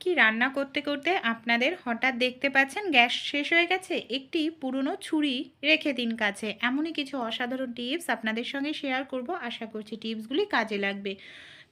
কি রান্না করতে করতে আপনাদের হঠাৎ দেখতে পাচ্ছেন গ্যাস শেষ হয়ে গেছে? একটি পুরনো ছুরি রেখে দিন কাছে। এমনই কিছু অসাধারণ টিপস আপনাদের সঙ্গে শেয়ার করব। আশা করছি টিপসগুলি কাজে লাগবে।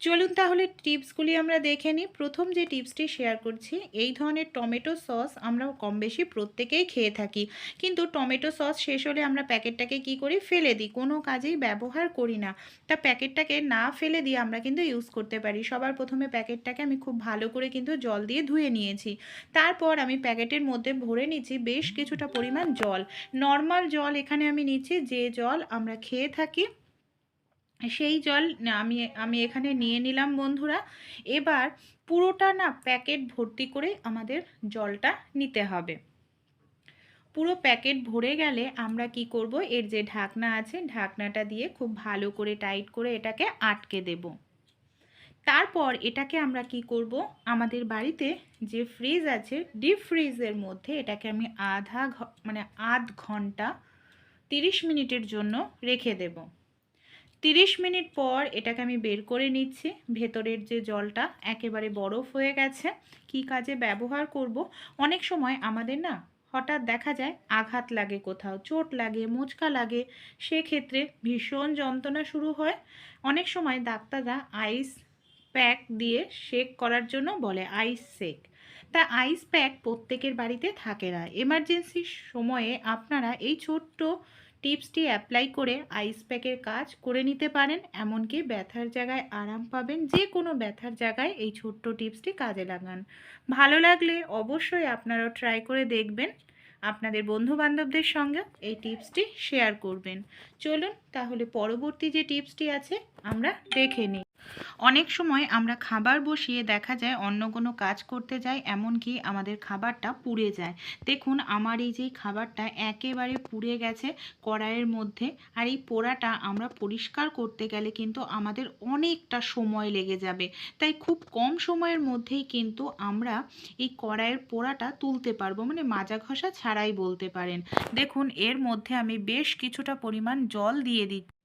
চলুন তাহলে টিপসগুলি আমরা দেখে নিই। প্রথম যে টিপসটি শেয়ার করছি, এই ধরনের টমেটো সস আমরা কম বেশি প্রত্যেকেই খেয়ে থাকি। কিন্তু টমেটো সস শেষ হলে আমরা প্যাকেটটাকে কি করি? ফেলে দিই। কোনো কাজেই ব্যবহার করি না। তা প্যাকেটটাকে না ফেলে দিয়ে আমরা কিন্তু ইউজ করতে পারি। সবার প্রথমে প্যাকেটটাকে আমি খুব ভালো করে কিন্তু জল দিয়ে ধুয়ে নিয়েছি। তারপর আমি প্যাকেটের মধ্যে ভরে নিচ্ছি বেশ কিছুটা পরিমাণ জল। নর্মাল জল এখানে আমি নিচ্ছি। যে জল আমরা খেয়ে থাকি সেই জল আমি আমি এখানে নিয়ে নিলাম বন্ধুরা। এবার পুরোটা না প্যাকেট ভর্তি করে আমাদের জলটা নিতে হবে। পুরো প্যাকেট ভরে গেলে আমরা কি করব? এর যে ঢাকনা আছে, ঢাকনাটা দিয়ে খুব ভালো করে টাইট করে এটাকে আটকে দেব। তারপর এটাকে আমরা কি করব? আমাদের বাড়িতে যে ফ্রিজ আছে, ডিপ ফ্রিজের মধ্যে এটাকে আমি আধা মানে আধ ঘণ্টা তিরিশ মিনিটের জন্য রেখে দেবো। তিরিশ মিনিট পর এটাকে আমি বের করে নিচ্ছি। ভেতরের যে জলটা একেবারে বরফ হয়ে গেছে। কি কাজে ব্যবহার করব? অনেক সময় আমাদের না হঠাৎ দেখা যায় আঘাত লাগে কোথাও, চোট লাগে, মোচকা লাগে। সেক্ষেত্রে ভীষণ যন্ত্রণা শুরু হয়। অনেক সময় ডাক্তাররা আইস প্যাক দিয়ে শেক করার জন্য বলে আইস শেক তা আইস প্যাক প্রত্যেকের বাড়িতে থাকে না। এমার্জেন্সির সময়ে আপনারা এই ছোট্ট টিপসটি অ্যাপ্লাই করে আইস প্যাকের কাজ করে নিতে পারেন। এমনকি ব্যথার জায়গায় আরাম পাবেন। যে কোনো ব্যথার জায়গায় এই ছোট্ট টিপসটি কাজে লাগান। ভালো লাগলে অবশ্যই আপনারাও ট্রাই করে দেখবেন। আপনাদের বন্ধু বান্ধবদের সঙ্গে এই টিপসটি শেয়ার করবেন। চলুন তাহলে পরবর্তী যে টিপসটি আছে, আমরা দেখে নিই। অনেক সময় আমরা খাবার বসিয়ে দেখা যায় অন্য কোনো কাজ করতে যাই, এমনকি আমাদের খাবারটা পুড়ে যায়। দেখুন, আমার এই যে খাবারটা একেবারে পুড়ে গেছে কড়াইয়ের মধ্যে, আর এই পোড়াটা আমরা পরিষ্কার করতে গেলে কিন্তু আমাদের অনেকটা সময় লেগে যাবে। তাই খুব কম সময়ের মধ্যেই কিন্তু আমরা এই কড়াইয়ের পোড়াটা তুলতে পারব মানে মাজা ঘষা ছাড়াই বলতে পারেন। দেখুন, এর মধ্যে আমি বেশ কিছুটা পরিমাণ জল দিয়ে দিচ্ছি।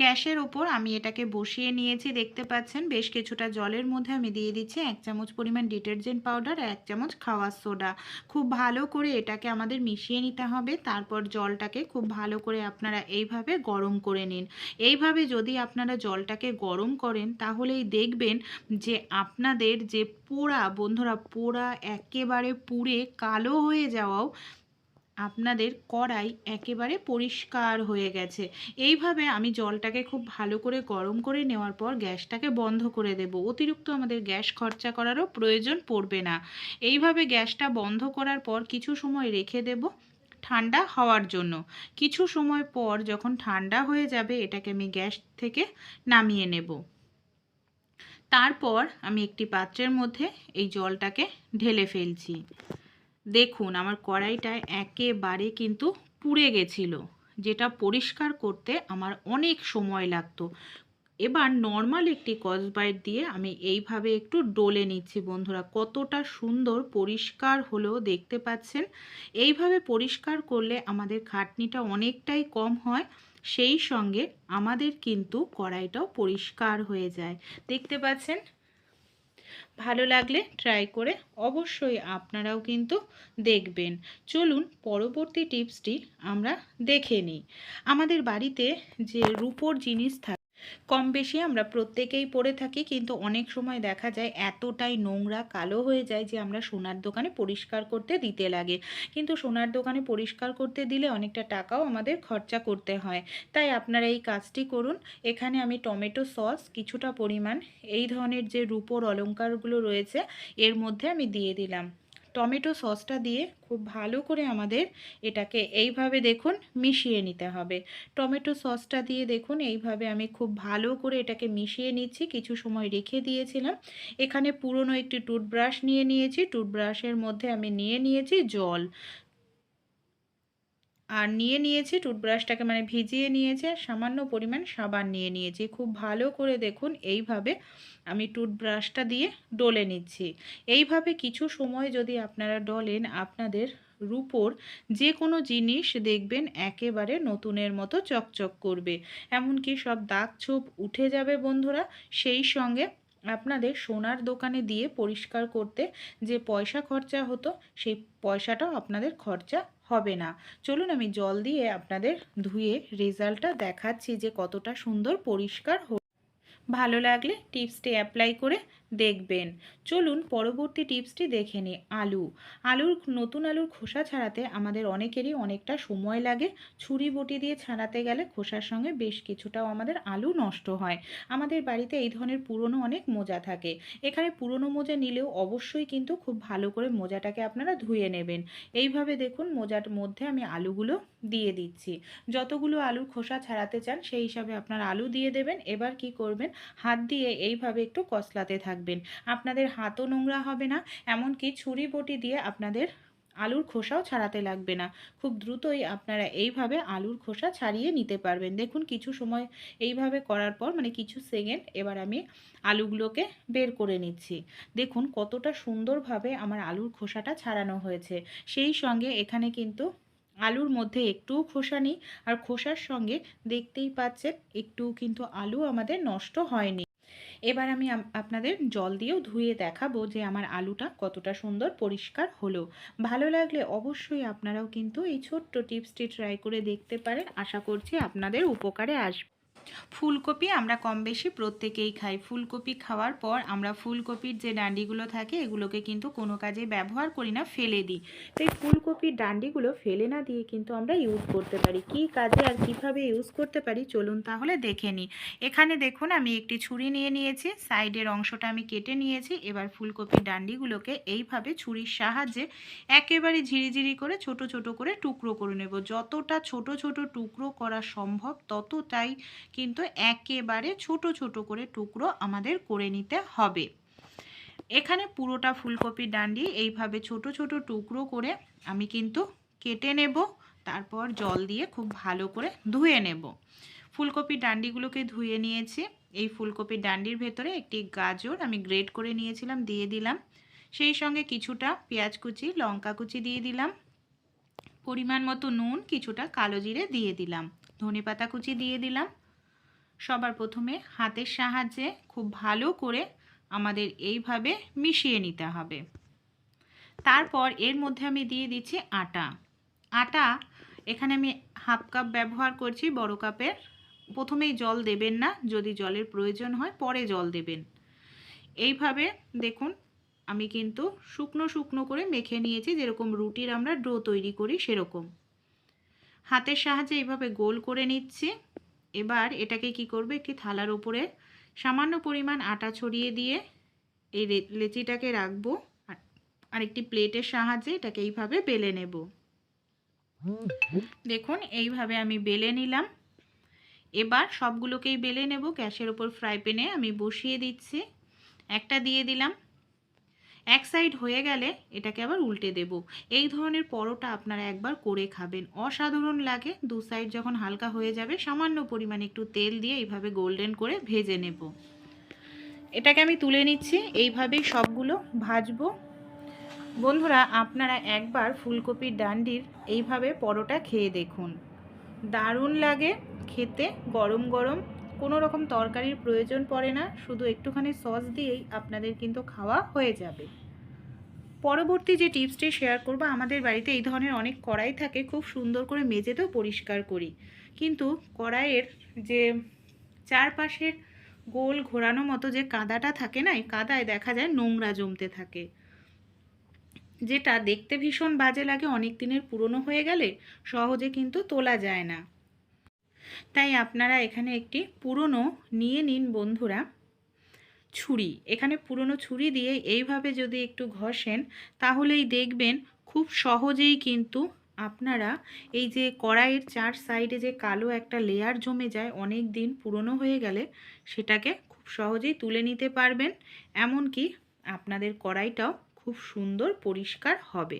গ্যাসের ওপর আমি এটাকে বসিয়ে নিয়েছি, দেখতে পাচ্ছেন? বেশ কিছুটা জলের মধ্যে আমি দিয়ে দিচ্ছি, এক চামচ পরিমাণ ডিটারজেন্ট পাউডার এক চামচ খাওয়ার সোডা। খুব ভালো করে এটাকে আমাদের মিশিয়ে নিতে হবে, তারপর জলটাকে খুব ভালো করে আপনারা এইভাবে গরম করে নিন। এইভাবে যদি আপনারা জলটাকে গরম করেন, তাহলেই দেখবেন যে আপনাদের যে পোড়া, বন্ধুরা পোড়া একেবারে পুড়ে কালো হয়ে যাওয়াও আপনাদের কড়াই একেবারে পরিষ্কার হয়ে গেছে। এইভাবে আমি জলটাকে খুব ভালো করে গরম করে নেওয়ার পর গ্যাসটাকে বন্ধ করে দেব। অতিরিক্ত আমাদের গ্যাস খরচা করারও প্রয়োজন পড়বে না। এইভাবে গ্যাসটা বন্ধ করার পর কিছু সময় রেখে দেব ঠান্ডা হওয়ার জন্য। কিছু সময় পর যখন ঠান্ডা হয়ে যাবে, এটাকে আমি গ্যাস থেকে নামিয়ে নেব। তারপর আমি একটি পাত্রের মধ্যে এই জলটাকে ঢেলে ফেলছি। দেখুন, আমার কড়াইটা একেবারে কিন্তু পুড়ে গেছিল, যেটা পরিষ্কার করতে আমার অনেক সময় লাগতো। এবার নর্মাল একটি কসবাইট দিয়ে আমি এইভাবে একটু ডলে নিচ্ছি বন্ধুরা, কতটা সুন্দর পরিষ্কার হলেও দেখতে পাচ্ছেন। এইভাবে পরিষ্কার করলে আমাদের খাটনিটা অনেকটাই কম হয়, সেই সঙ্গে আমাদের কিন্তু কড়াইটাও পরিষ্কার হয়ে যায়। দেখতে পাচ্ছেন? ভালো লাগলে ট্রাই করে অবশ্যই আপনারাও কিন্তু দেখবেন। চলুন পরবর্তী টিপসটি আমরা দেখে নিই। আমাদের বাড়িতে যে রূপোর জিনিস থাকে কম বেশি আমরা প্রত্যেকেই পরে থাকি, কিন্তু অনেক সময় দেখা যায় এতটাই নোংরা কালো হয়ে যায় যে আমরা সোনার দোকানে পরিষ্কার করতে দিতে লাগে। কিন্তু সোনার দোকানে পরিষ্কার করতে দিলে অনেকটা টাকাও আমাদের খরচা করতে হয়। তাই আপনারা এই কাজটি করুন। এখানে আমি টমেটো সস কিছুটা পরিমাণ, এই ধরনের যে রূপোর অলঙ্কারগুলো রয়েছে, এর মধ্যে আমি দিয়ে দিলাম। টমেটো সসটা দিয়ে খুব ভালো করে আমাদের এটাকে এইভাবে দেখুন মিশিয়ে নিতে হবে। টমেটো সসটা দিয়ে দেখুন এইভাবে আমি খুব ভালো করে এটাকে মিশিয়ে নিচ্ছি। কিছু সময় রেখে দিয়েছিলাম। এখানে পুরনো একটি টুথব্রাশ নিয়ে নিয়েছি। টুথব্রাশের মধ্যে আমি নিয়ে নিয়েছি জল। আর নিয়ে নিয়েছি, টুথব্রাশটাকে মানে ভিজিয়ে নিয়েছি সামান্য পরিমাণ সাবান নিয়ে নিয়েছি। খুব ভালো করে দেখুন, এইভাবে আমি টুথব্রাশটা দিয়ে ডলে নিচ্ছি। এইভাবে কিছু সময় যদি আপনারা ডলেন, আপনাদের রূপোর যে কোনো জিনিস দেখবেন একেবারে নতুনের মতো চকচক করবে। এমনকি সব দাগ ছোপ উঠে যাবে বন্ধুরা, সেই সঙ্গে আপনাদের সোনার দোকানে দিয়ে পরিষ্কার করতে যে পয়সা খরচা হতো, সেই পয়সাটাও আপনাদের খরচা হবে না। চলুন আমি জল দিয়ে আপনাদের ধুয়ে রেজাল্টটা দেখাচ্ছি যে কতটা সুন্দর পরিষ্কার ভালো লাগলে টিপসটি অ্যাপ্লাই করে দেখবেন। চলুন পরবর্তী টিপসটি দেখে নিই। আলু। আলুর নতুন আলুর খোসা ছাড়াতে আমাদের অনেকেরই অনেকটা সময় লাগে। ছুরি বটি দিয়ে ছাড়াতে গেলে খোসার সঙ্গে বেশ কিছুটাও আমাদের আলু নষ্ট হয়। আমাদের বাড়িতে এই ধরনের পুরনো অনেক মোজা থাকে। এখানে পুরনো মোজা নিলেও অবশ্যই কিন্তু খুব ভালো করে মোজাটাকে আপনারা ধুয়ে নেবেন। এইভাবে দেখুন মোজার মধ্যে আমি আলুগুলো দিয়ে দিচ্ছি। যতগুলো আলুর খোসা ছাড়াতে চান, সেই হিসাবে আপনার আলু দিয়ে দেবেন। এবার কি করবেন? হাত দিয়ে এইভাবে একটু কসলাতে থাকবেন। আপনাদের হাতও নোংরা হবে না, এমনকি ছুরি বটি দিয়ে আপনাদের আলুর খোসাও ছাড়াতে লাগবে না। খুব দ্রুতই আপনারা এইভাবে আলুর খোসা ছাড়িয়ে নিতে পারবেন। দেখুন, কিছু সময় এইভাবে করার পর মানে কিছু সেকেন্ড, এবার আমি আলুগুলোকে বের করে নিচ্ছি। দেখুন, কতটা সুন্দরভাবে আমার আলুর খোসাটা ছাড়ানো হয়েছে। সেই সঙ্গে এখানে কিন্তু আলুর মধ্যে একটুও খোসা নেই। আর খোসার সঙ্গে দেখতেই পাচ্ছেন একটু কিন্তু আলু আমাদের নষ্ট হয়নি। এবার আমি, আপনাদের জল দিয়েও ধুয়ে দেখাবো যে আমার আলুটা কতটা সুন্দর পরিষ্কার হলো। ভালো লাগলে অবশ্যই আপনারাও কিন্তু এই ছোট্ট টিপসটি ট্রাই করে দেখতে পারেন। আশা করছি আপনাদের উপকারে আসবে। ফুলকপি আমরা কম বেশি প্রত্যেকেই খাই। ফুলকপি খাওয়ার পর আমরা ফুলকপির যে ডান্ডিগুলো থাকে, এগুলোকে কিন্তু কোনো কাজে ব্যবহার করি না, ফেলে দিই। তো এই ফুলকপির ডান্ডিগুলো ফেলে না দিয়ে কিন্তু আমরা ইউজ করতে পারি। কি কাজে আর কীভাবে ইউজ করতে পারি, চলুন তাহলে দেখে নিই। এখানে দেখুন, আমি একটি ছুরি নিয়ে নিয়েছি। সাইডের অংশটা আমি কেটে নিয়েছি। এবার ফুলকপির ডান্ডিগুলোকে এইভাবে ছুরির সাহায্যে একেবারে ঝিরিঝিরি করে ছোট ছোট করে টুকরো করে নেব। যতটা ছোট ছোট টুকরো করা সম্ভব, ততটাই কিন্তু একেবারে ছোট ছোট করে টুকরো আমাদের করে নিতে হবে। এখানে পুরোটা ফুলকপির ডান্ডি, এইভাবে ছোট ছোট টুকরো করে আমি কিন্তু কেটে নেব, তারপর জল দিয়ে খুব ভালো করে ধুয়ে নেব। ফুলকপির ডান্ডিগুলোকে ধুয়ে নিয়েছি। এই ফুলকপির ডান্ডির ভেতরে একটি গাজর আমি গ্রেট করে নিয়েছিলাম, দিয়ে দিলাম। সেই সঙ্গে কিছুটা পেঁয়াজ কুচি, লঙ্কা কুচি দিয়ে দিলাম। পরিমাণ মতো নুন, কিছুটা কালো জিরে দিয়ে দিলাম। ধনে পাতা কুচি দিয়ে দিলাম। সবার প্রথমে হাতের সাহায্যে খুব ভালো করে আমাদের এইভাবে মিশিয়ে নিতে হবে। তারপর এর মধ্যে আমি দিয়ে দিচ্ছি আটা। আটা এখানে আমি হাফ কাপ ব্যবহার করছি বড় কাপের। প্রথমেই জল দেবেন না, যদি জলের প্রয়োজন হয় পরে জল দেবেন। এইভাবে দেখুন, আমি কিন্তু শুকনো শুকনো করে মেখে নিয়েছি, যেরকম রুটির আমরা ডো তৈরি করি সেরকম। হাতের সাহায্যে এইভাবে গোল করে নিচ্ছি। এবার এটাকে কি করবে? একটি থালার উপরে সামান্য পরিমাণ আটা ছড়িয়ে দিয়ে এই লেচিটাকে রাখব। আর একটি প্লেটের সাহায্যে এটাকে এইভাবে বেলে নেব। দেখুন, এইভাবে আমি বেলে নিলাম। এবার সবগুলোকেই বেলে নেব। গ্যাসের ওপর ফ্রাই প্যানে আমি বসিয়ে দিচ্ছি। একটা দিয়ে দিলাম। এক সাইড হয়ে গেলে এটাকে আবার উল্টে দেব। এই ধরনের পরোটা আপনারা একবার করে খাবেন। অসাধারণ লাগে। দু সাইড যখন হালকা হয়ে যাবে, সামান্য পরিমাণে একটু তেল দিয়ে এইভাবে গোল্ডেন করে ভেজে নেব। এটাকে আমি তুলে নিচ্ছি। এইভাবেই সবগুলো ভাজবো। বন্ধুরা, আপনারা একবার ফুলকপির ডান্ডির এইভাবে পরোটা খেয়ে দেখুন। দারুণ লাগে খেতে, গরম গরম। কোনো রকম তরকারির প্রয়োজন পড়ে না, শুধু একটুখানি সস দিয়েই আপনাদের কিন্তু খাওয়া হয়ে যাবে। পরবর্তী যে টিপসটি শেয়ার করব, আমাদের বাড়িতে এই ধরনের অনেক কড়াই থাকে, খুব সুন্দর করে মেজেতেও পরিষ্কার করি। কিন্তু কড়াইয়ের যে চারপাশের গোল ঘোরানো মতো যে কাদাটা থাকে না, এই কাদায় দেখা যায় নোংরা জমতে থাকে। যেটা দেখতে ভীষণ বাজে লাগে, অনেক দিনের পুরনো হয়ে গেলে সহজে কিন্তু তোলা যায় না। তাই আপনারা এখানে একটি পুরনো, নিয়ে নিন বন্ধুরা, ছুরি। এখানে পুরনো ছুরি দিয়ে এইভাবে যদি একটু ঘষেন, তাহলেই দেখবেন খুব সহজেই কিন্তু আপনারা এই যে কড়াইয়ের চার সাইডে যে কালো একটা লেয়ার জমে যায়, অনেক দিন পুরনো হয়ে গেলে সেটাকে খুব সহজেই তুলে নিতে পারবেন। এমনকি আপনাদের কড়াইটাও খুব সুন্দর পরিষ্কার হবে।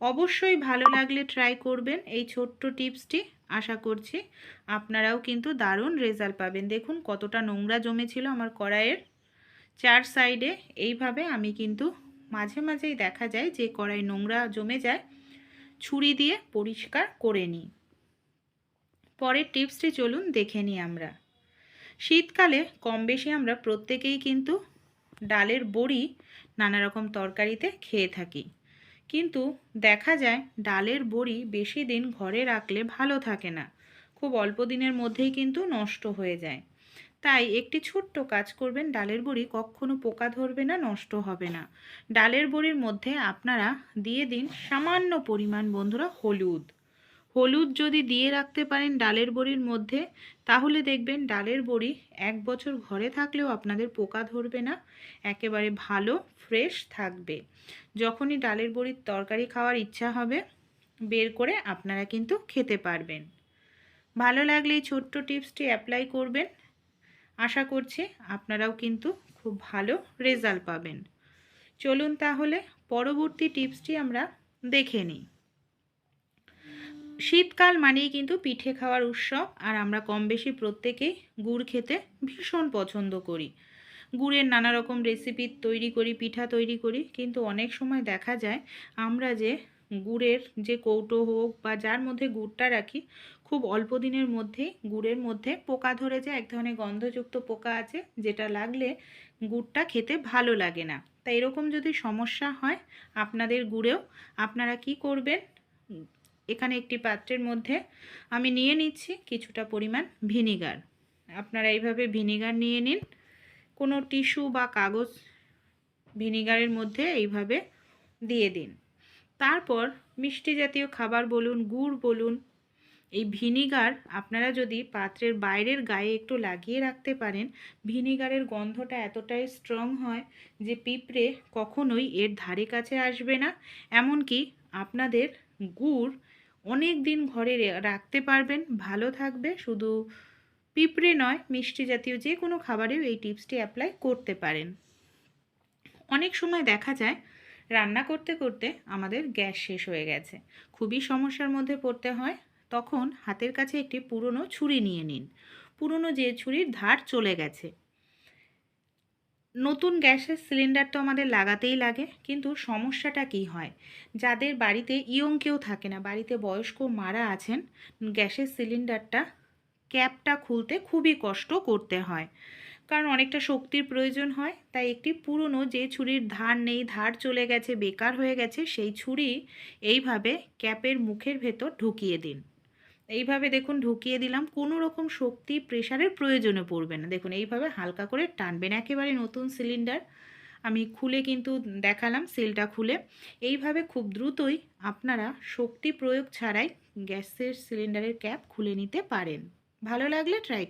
অবশ্যই ভালো লাগলে ট্রাই করবেন। এই ছোট্ট টিপসটি আশা করছি আপনারাও কিন্তু দারুণ রেজাল্ট পাবেন। দেখুন কতটা নোংরা জমেছিল আমার কড়াইয়ের চার সাইডে এইভাবে আমি কিন্তু মাঝে মাঝেই দেখা যায় যে কড়াই নোংরা জমে যায়, ছুরি দিয়ে পরিষ্কার করে নিই। পরের টিপসটি চলুন দেখে নিই আমরা। শীতকালে কম বেশি আমরা প্রত্যেকেই কিন্তু ডালের বড়ি নানা রকম তরকারিতে খেয়ে থাকি। কিন্তু দেখা যায় ডালের বড়ি বেশি দিন ঘরে রাখলে ভালো থাকে না। খুব অল্প দিনের মধ্যেই কিন্তু নষ্ট হয়ে যায়। তাই একটি ছোট্ট কাজ করবেন, ডালের বড়ি কখনো পোকা ধরবে না, নষ্ট হবে না। ডালের বড়ির মধ্যে আপনারা দিয়ে দিন সামান্য পরিমাণ, বন্ধুরা, হলুদ। হলুদ যদি দিয়ে রাখতে পারেন ডালের বড়ির মধ্যে, তাহলে দেখবেন ডালের বড়ি এক বছর ঘরে থাকলেও আপনাদের পোকা ধরবে না, একেবারে ভালো, ফ্রেশ থাকবে। যখনই ডালের বড়ির তরকারি খাওয়ার ইচ্ছা হবে, বের করে আপনারা কিন্তু খেতে পারবেন। ভালো লাগলে এই ছোট্ট টিপসটি অ্যাপ্লাই করবেন। আশা করছি আপনারাও কিন্তু খুব ভালো রেজাল্ট পাবেন। চলুন তাহলে পরবর্তী টিপসটি আমরা দেখে নিই। শীতকাল মানেই কিন্তু পিঠে খাওয়ার উৎসব, আর আমরা কম বেশি প্রত্যেকেই গুড় খেতে ভীষণ পছন্দ করি। গুড়ের নানা রকম রেসিপি তৈরি করি, পিঠা তৈরি করি, কিন্তু অনেক সময় দেখা যায় আমরা যে গুড়ের যে কৌটো হোক বা যার মধ্যে গুড়টা রাখি, খুব অল্প দিনের মধ্যেই গুড়ের মধ্যে পোকা ধরে যায়, এক ধরনের গন্ধযুক্ত পোকা আছে, যেটা লাগলে গুড়টা খেতে ভালো লাগে না। তাই এরকম যদি সমস্যা হয় আপনাদের গুড়েও, আপনারা কি করবেন? এখানে একটি পাত্রের মধ্যে আমি নিয়ে নিচ্ছি কিছুটা পরিমাণ ভিনিগার। আপনারা এইভাবে ভিনিগার নিয়ে নিন। কোনো টিস্যু বা কাগজ ভিনিগারের মধ্যে এইভাবে দিয়ে দিন। তারপর মিষ্টি জাতীয় খাবার বলুন, গুড় বলুন, এই ভিনিগার আপনারা যদি পাত্রের বাইরের গায়ে একটু লাগিয়ে রাখতে পারেন, ভিনিগারের গন্ধটা এতটাই স্ট্রং হয় যে পিঁপড়ে কখনোই এর ধারে কাছে আসবে না। এমনকি আপনাদের গুড় অনেক দিন ঘরে রাখতে পারবেন, ভালো থাকবে, শুধু পিঁপড়ে নয়, মিষ্টি জাতীয় যে কোনো খাবারেও এই টিপসটি অ্যাপ্লাই করতে পারেন। অনেক সময় দেখা যায়, রান্না করতে করতে আমাদের গ্যাস শেষ হয়ে গেছে। খুবই সমস্যার মধ্যে পড়তে হয়, তখন হাতের কাছে একটি পুরনো ছুরি নিয়ে নিন। পুরনো যে ছুরির ধার চলে গেছে। নতুন গ্যাসের সিলিন্ডার তো আমাদের লাগাতেই লাগে, কিন্তু সমস্যাটা কি হয়? যাদের বাড়িতে ইয়ং কেউ থাকে না, বাড়িতে বয়স্ক মারা আছেন, গ্যাসের সিলিন্ডারটা, ক্যাপটা খুলতে খুবই কষ্ট করতে হয়। কারণ অনেকটা শক্তির প্রয়োজন হয়, তাই একটি পুরনো যে ছুরির ধার নেই, ধার চলে গেছে, বেকার হয়ে গেছে, সেই ছুরি এইভাবে ক্যাপের মুখের ভেতর ঢুকিয়ে দিন। এইভাবে দেখুন ঢুকিয়ে দিলাম, কোনো রকম শক্তি প্রেশারের প্রয়োজনে পড়বে না। দেখুন এইভাবে হালকা করে টানবেন, একেবারে নতুন সিলিন্ডার আমি খুলে কিন্তু দেখালাম সিলটা খুলে। এইভাবে খুব দ্রুতই আপনারা শক্তি প্রয়োগ ছাড়াই গ্যাসের সিলিন্ডারের ক্যাপ খুলে নিতে পারেন। ভালো লাগলে ট্রাই